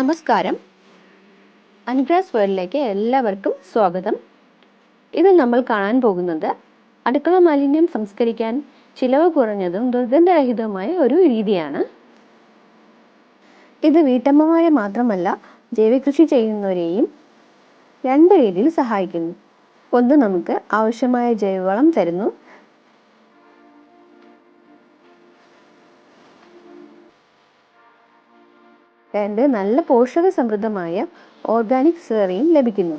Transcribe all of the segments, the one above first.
നമസ്കാരം. അനുഗ്രാസ് വേൾഡിലേക്ക് എല്ലാവർക്കും സ്വാഗതം. ഇതിൽ നമ്മൾ കാണാൻ പോകുന്നത് അടുക്കള മാലിന്യം സംസ്കരിക്കാൻ ചിലവ് കുറഞ്ഞതും ദുർഗന്ധരഹിതവുമായ ഒരു രീതിയാണ്. ഇത് വീട്ടമ്മമാരെ മാത്രമല്ല ജൈവകൃഷി ചെയ്യുന്നവരെയും രണ്ട് രീതിയിൽ സഹായിക്കുന്നു. ഒന്ന് നമുക്ക് ആവശ്യമായ ജൈവവളം തരുന്നു രണ്ട് നല്ല പോഷക സമൃദ്ധമായ ഓർഗാനിക് സെറിയും ലഭിക്കുന്നു.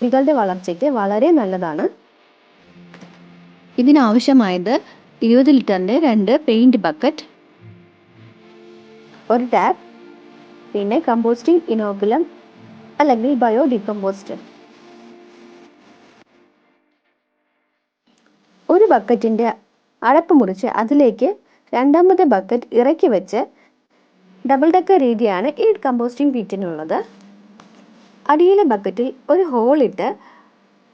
ചെടികളുടെ വളർച്ചയ്ക്ക് വളരെ നല്ലതാണ്. ഇതിനാവശ്യമായത് ഇരുപത് ലിറ്ററിന്റെ രണ്ട് പെയിന്റ് ബക്കറ്റ് ഒരു ടാപ്പ് പിന്നെ കമ്പോസ്റ്റിംഗ് ഇനോകുലം അല്ലെങ്കിൽ ബയോ ഡികമ്പോസ്റ്റ് ഒരു ബക്കറ്റിന്റെ അടപ്പ് മുറിച്ച് അതിലേക്ക് രണ്ടാമത്തെ ബക്കറ്റ് ഇറക്കി വെച്ച് ഡബിൾ ഡെക്കർ രീതിയാണ് ഈ കമ്പോസ്റ്റിംഗ് പീറ്റിനുള്ളത് അടിയിലെ ബക്കറ്റിൽ ഒരു ഹോൾ ഇട്ട്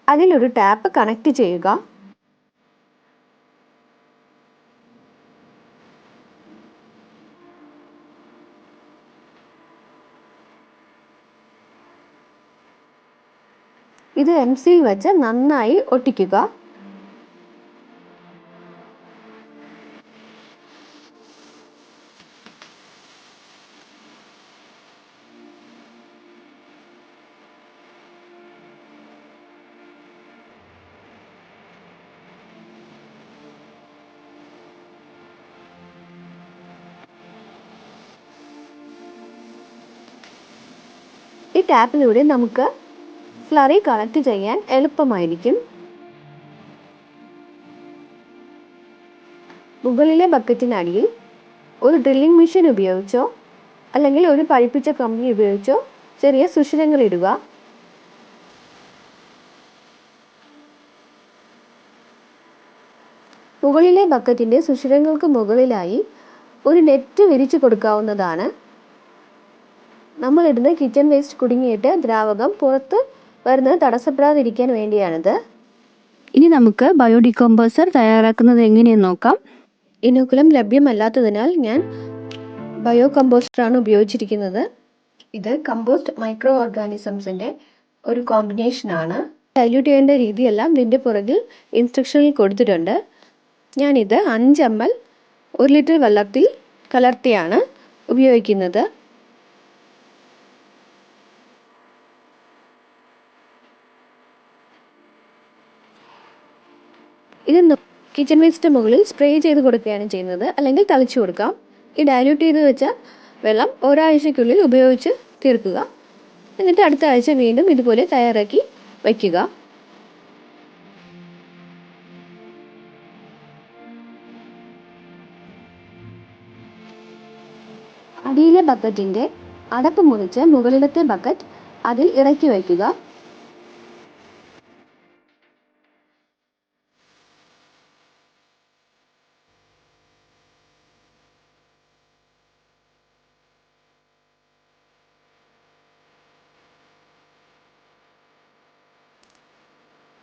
അതിലൊരു ടാപ്പ് കണക്ട് ചെയ്യുക. ഇത് എം സി വെച്ച് നന്നായി ഒട്ടിക്കുക. ഈ ടാപ്പിലൂടെ നമുക്ക് ഫ്ലറി കളക്ട് ചെയ്യാൻ എളുപ്പമായിരിക്കും. മുകളിലെ ബക്കറ്റിനടിയിൽ ഒരു ഡ്രില്ലിംഗ് മെഷീൻ ഉപയോഗിച്ചോ അല്ലെങ്കിൽ ഒരു പഴിപ്പിച്ച കമ്പി ഉപയോഗിച്ചോ ചെറിയ സുഷിരങ്ങൾ ഇടുക. മുകളിലെ ബക്കറ്റിന്റെ സുഷിരങ്ങൾക്ക് മുകളിലായി ഒരു നെറ്റ് വിരിച്ചു കൊടുക്കാവുന്നതാണ്. നമ്മളിടുന്ന കിച്ചൺ വേസ്റ്റ് കുടുങ്ങിയിട്ട് ദ്രാവകം പുറത്ത് വരുന്നത് തടസ്സപ്പെടാതിരിക്കാൻ വേണ്ടിയാണിത്. ഇനി നമുക്ക് ബയോഡികോമ്പോസർ തയ്യാറാക്കുന്നത് എങ്ങനെയെന്ന് നോക്കാം. ഇനോക്കുലം ലഭ്യമല്ലാത്തതിനാൽ ഞാൻ ബയോ കമ്പോസ്റ്ററാണ് ഉപയോഗിച്ചിരിക്കുന്നത്. ഇത് കമ്പോസ്റ്റ് മൈക്രോ ഓർഗാനിസംസിന്റെ ഒരു കോമ്പിനേഷനാണ് ഡൈല്യൂട്ട് ചെയ്യേണ്ട രീതിയെല്ലാം ഇതിന്റെ പുറകിൽ ഇൻസ്ട്രക്ഷനിൽ കൊടുത്തിട്ടുണ്ട്. ഞാനിത് അഞ്ച് എം എൽ ഒരു ലിറ്റർ വെള്ളത്തിൽ കലർത്തിയാണ് ഉപയോഗിക്കുന്നത്. ഇത് കിച്ചൺ വേസ്റ്റ് മുകളിൽ സ്പ്രേ ചെയ്ത് കൊടുക്കുകയാണ് ചെയ്യുന്നത്. അല്ലെങ്കിൽ തളിച്ചു കൊടുക്കാം. ഈ ഡയല്യൂട്ട് ചെയ്ത് വെച്ച വെള്ളം ഒരാഴ്ചയ്ക്കുള്ളിൽ ഉപയോഗിച്ച് തീർക്കുക. എന്നിട്ട് അടുത്ത ആഴ്ച വീണ്ടും ഇതുപോലെ തയ്യാറാക്കി വയ്ക്കുക അടിയിലെ ബക്കറ്റിന്റെ അടപ്പ് മുറിച്ച് മുകളിലത്തെ ബക്കറ്റ് അതിൽ ഇറക്കി വയ്ക്കുക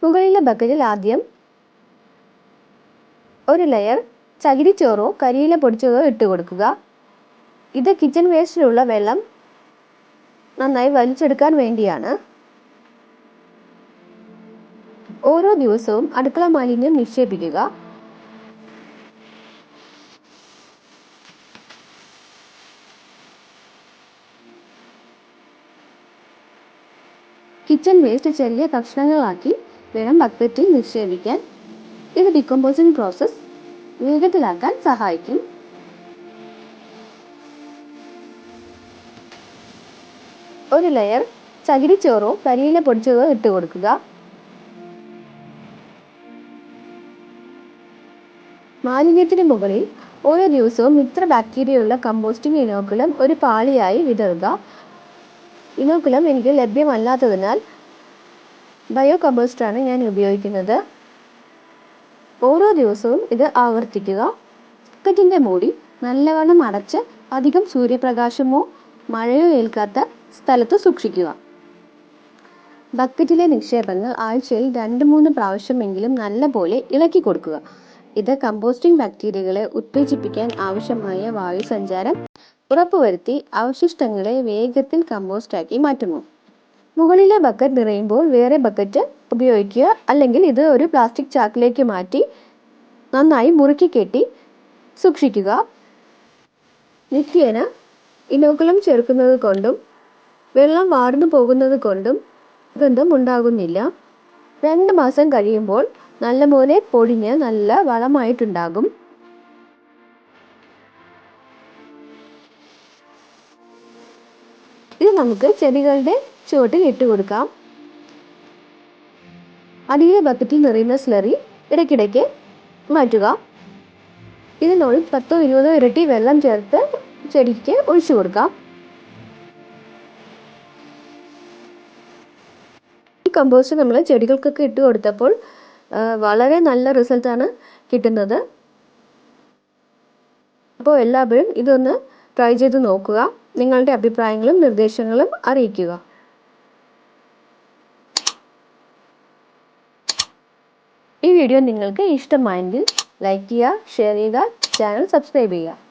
മുകളിലെ ബക്കറ്റിൽ ആദ്യം ഒരു ലെയർ ചകിരിച്ചോറോ കരിയില പൊടിച്ചതോ ഇട്ട് കൊടുക്കുക. ഇത് കിച്ചൺ വേസ്റ്റിലുള്ള വെള്ളം നന്നായി വലിച്ചെടുക്കാൻ വേണ്ടിയാണ്. ഓരോ ദിവസവും അടുക്കള മാലിന്യം നിക്ഷേപിക്കുക. കിച്ചൺ വേസ്റ്റ് ചെറിയ കഷ്ണങ്ങളാക്കി വേണം ബക്കറ്റിൽ നിക്ഷേപിക്കാൻ. ഇത് ഡിക്കോമ്പോസിംഗ് പ്രോസസ്സ് വേഗത്തിലാക്കാൻ സഹായിക്കും. ഒരു ലെയർ ചകിരിച്ചോറോ കരിയില പൊടിച്ചതോ ഇട്ട് കൊടുക്കുക. മാലിന്യത്തിന് മുകളിൽ ഓരോ ദിവസവും മിത്ര ബാക്ടീരിയയുള്ള കമ്പോസ്റ്റിംഗ് ഇനോക്കുലം ഒരു പാളിയായി വിതറുക. ഇനോക്കുലം എനിക്ക് ലഭ്യമല്ലാത്തതിനാൽ ബയോ കമ്പോസ്റ്റാണ് ഞാൻ ഉപയോഗിക്കുന്നത്. ഓരോ ദിവസവും ഇത് ആവർത്തിക്കുക. ബക്കറ്റിന്റെ മൂടി നല്ലവണ്ണം അടച്ച് അധികം സൂര്യപ്രകാശമോ മഴയോ ഏൽക്കാത്ത സ്ഥലത്ത് സൂക്ഷിക്കുക. ബക്കറ്റിലെ നിക്ഷേപങ്ങൾ ആഴ്ചയിൽ രണ്ട് മൂന്ന് പ്രാവശ്യമെങ്കിലും നല്ലപോലെ ഇളക്കി കൊടുക്കുക. ഇത് കമ്പോസ്റ്റിംഗ് ബാക്ടീരിയകളെ ഉത്തേജിപ്പിക്കാൻ ആവശ്യമായ വായുസഞ്ചാരം ഉറപ്പുവരുത്തി അവശിഷ്ടങ്ങളെ വേഗത്തിൽ കമ്പോസ്റ്റാക്കി മാറ്റുന്നു. മുകളിലെ ബക്കറ്റ് നിറയുമ്പോൾ വേറെ ബക്കറ്റ് ഉപയോഗിക്കുക. അല്ലെങ്കിൽ ഇത് ഒരു പ്ലാസ്റ്റിക് ചാക്കിലേക്ക് മാറ്റി നന്നായി മുറുക്കി കെട്ടി സൂക്ഷിക്കുക. നിത്യേന ഇനോക്കുലം ചേർക്കുന്നത് കൊണ്ടും വെള്ളം വാർന്നു പോകുന്നത് കൊണ്ടും ഗന്ധം ഉണ്ടാകുന്നില്ല. രണ്ട് മാസം കഴിയുമ്പോൾ നല്ലപോലെ പൊടിഞ്ഞ് നല്ല വളമായിട്ടുണ്ടാകും. ഇത് നമുക്ക് ചെടികളുടെ ചുവട്ടിൽ ഇട്ട് കൊടുക്കാം. അടിയിലെ ബക്കറ്റിൽ നിറയുന്ന സ്ലറി ഇടയ്ക്കിടയ്ക്ക് മാറ്റുക. ഇതിനോട് പത്തോ ഇരുപതോ ഇരട്ടി വെള്ളം ചേർത്ത് ചെടിക്ക് ഒഴിച്ചു കൊടുക്കാം. ഈ കമ്പോസ്റ്റ് നമ്മൾ ചെടികൾക്കൊക്കെ ഇട്ട് കൊടുത്തപ്പോൾ വളരെ നല്ല റിസൾട്ടാണ് കിട്ടുന്നത്. അപ്പോൾ എല്ലാവരും ഇതൊന്ന് ട്രൈ ചെയ്ത് നോക്കുക. നിങ്ങളുടെ അഭിപ്രായങ്ങളും നിർദ്ദേശങ്ങളും അറിയിക്കുക. വീഡിയോ നിങ്ങൾക്ക് ഇഷ്ടമായെങ്കിൽ ലൈക്ക് ചെയ്യുക ഷെയർ ചെയ്യുക ചാനൽ സബ്സ്ക്രൈബ് ചെയ്യുക.